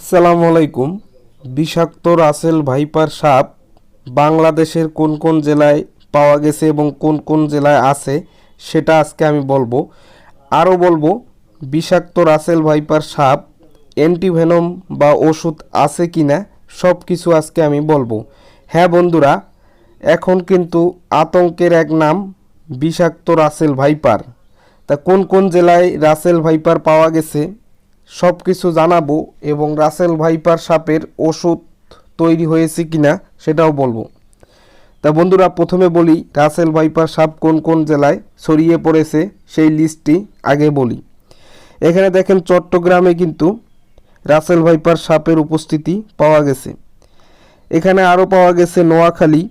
আসসালামু আলাইকুম। বিষাক্ত রাসেল ভাইপার সাপ বাংলাদেশের কোন কোন জেলায় পাওয়া গেছে এবং কোন কোন জেলায় আছে, সেটা আজকে আমি বলব। আরও বলব, বিষাক্ত রাসেল ভাইপার সাপ অ্যান্টিভেনম বা ওষুধ আছে কি না সব কিছু আজকে আমি বলব। হ্যাঁ বন্ধুরা, এখন কিন্তু আতঙ্কের এক নাম বিষাক্ত রাসেল ভাইপার। তা কোন কোন জেলায় রাসেল ভাইপার পাওয়া গেছে সব কিছু জানাব এবং রাসেল ভাইপার সাপের ওষুধ তৈরি হয়েছে কিনা সেটাও বলব। তা বন্ধুরা, প্রথমে বলি, রাসেল ভাইপার সাপ কোন কোন জেলায় ছড়িয়ে পড়েছে সেই লিস্টটি আগে বলি। এখানে দেখেন, চট্টগ্রামে কিন্তু রাসেল ভাইপার সাপের উপস্থিতি পাওয়া গেছে। এখানে আরও পাওয়া গেছে নোয়াখালী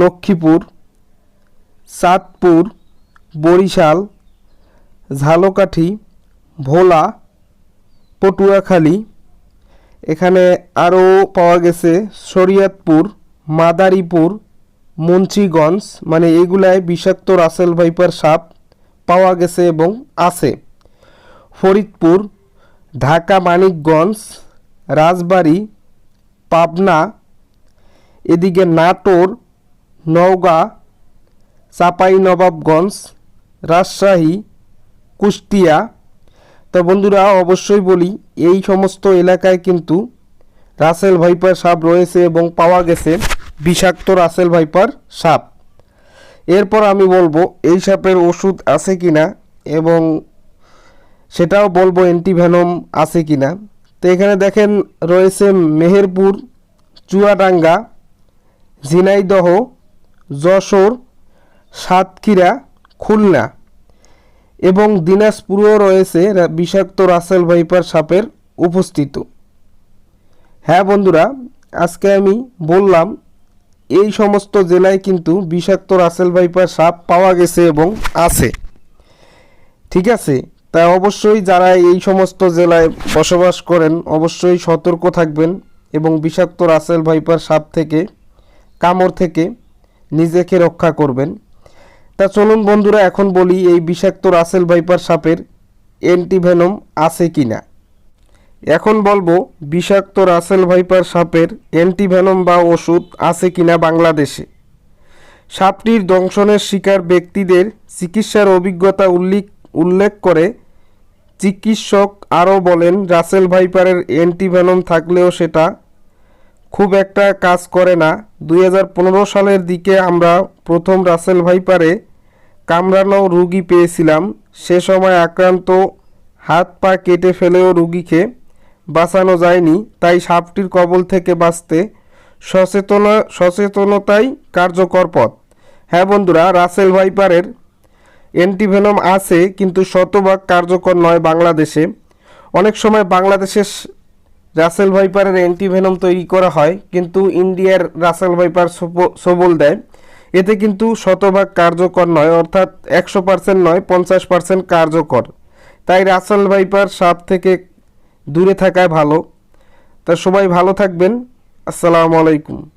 লক্ষ্মীপুর, চাঁদপুর, বরিশাল, ঝালকাঠি ভোলা, পটুয়াখালী, এখানে আরও পাওয়া গেছে শরিয়তপুর, মাদারীপুর, মুন্সিগঞ্জ মানে এগুলায় বিষাক্ত রাসেল ভাইপার সাপ পাওয়া গেছে এবং আছে। ফরিদপুর, ঢাকা মানিকগঞ্জ, রাজবাড়ী, পাবনা, এদিকে নাটোর, নওগাঁ, চাঁপাইনবাবগঞ্জ, রাজশাহী, কুষ্টিয়া তো বন্ধুরা, অবশ্যই বলি, এই সমস্ত এলাকায় কিন্তু রাসেল ভাইপার সাপ রয়েছে এবং পাওয়া গেছে বিষাক্ত রাসেল ভাইপার সাপ। এরপর আমি বলব, এই সাপের ওষুধ আছে কি না এবং সেটাও বলব, অ্যান্টিভেনম আছে কি না তো এখানে দেখেন, রয়েছে মেহেরপুর, চুয়াডাঙ্গা, ঝিনাইদহ, যশোর, সাতক্ষীরা, খুলনা। এবং দিনাজপুরেও রয়েছে বিষাক্ত রাসেল ভাইপার সাপের উপস্থিত। হ্যাঁ বন্ধুরা, আজকে আমি বললাম, এই সমস্ত জেলায় কিন্তু বিষাক্ত রাসেল ভাইপার সাপ পাওয়া গেছে এবং আছে। ঠিক আছে? তাই অবশ্যই যারা এই সমস্ত জেলায় বসবাস করেন, অবশ্যই সতর্ক থাকবেন এবং বিষাক্ত রাসেল ভাইপার সাপ থেকে, কামড় থেকে নিজেকে রক্ষা করবেন। তা চলুন বন্ধুরা, এখন বলি এই বিষাক্ত রাসেল ভাইপার সাপের অ্যান্টিভেনম আছে কি না। এখন বলব, বিষাক্ত রাসেল ভাইপার সাপের অ্যান্টিভেনম বা ওষুধ আছে কিনা বাংলাদেশে। সাপটির দংশনের শিকার ব্যক্তিদের চিকিৎসার অভিজ্ঞতা উল্লেখ উল্লেখ করে চিকিৎসক আরও বলেন, রাসেল ভাইপারের অ্যান্টিভেনম থাকলেও সেটা খুব একটা কাজ করে না। দুই হাজার পনেরো সালের দিকে আমরা প্রথম রাসেল ভাইপারে কামড়ানো রুগী পেয়েছিলাম। সে সময় আক্রান্ত, হাত পা কেটে ফেলেও রুগীকে বাঁচানো যায়নি, তাই সাপটির কবল থেকে বাঁচতে সচেতনা সচেতনতাই কার্যকর পথ। হ্যাঁ বন্ধুরা, রাসেল ভাইপারের অ্যান্টিভেনম আছে, কিন্তু শতভাগ কার্যকর নয় বাংলাদেশে। অনেক সময় বাংলাদেশের রাসেল ভাইপারের অ্যান্টিভেনম তৈরি করা হয়, কিন্তু ইন্ডিয়ার রাসেল ভাইপার সব- সবল দেয়। এতে কিন্তু শতভাগ কার্যকর নয়, অর্থাৎ একশো পার্সেন্ট নয়, পঞ্চাশ পার্সেন্ট কার্যকর। তাই রাসেল ভাইপার সাপ থেকে দূরে থাকায় ভালো। তা সবাই ভালো থাকবেন। আসসালামু আলাইকুম।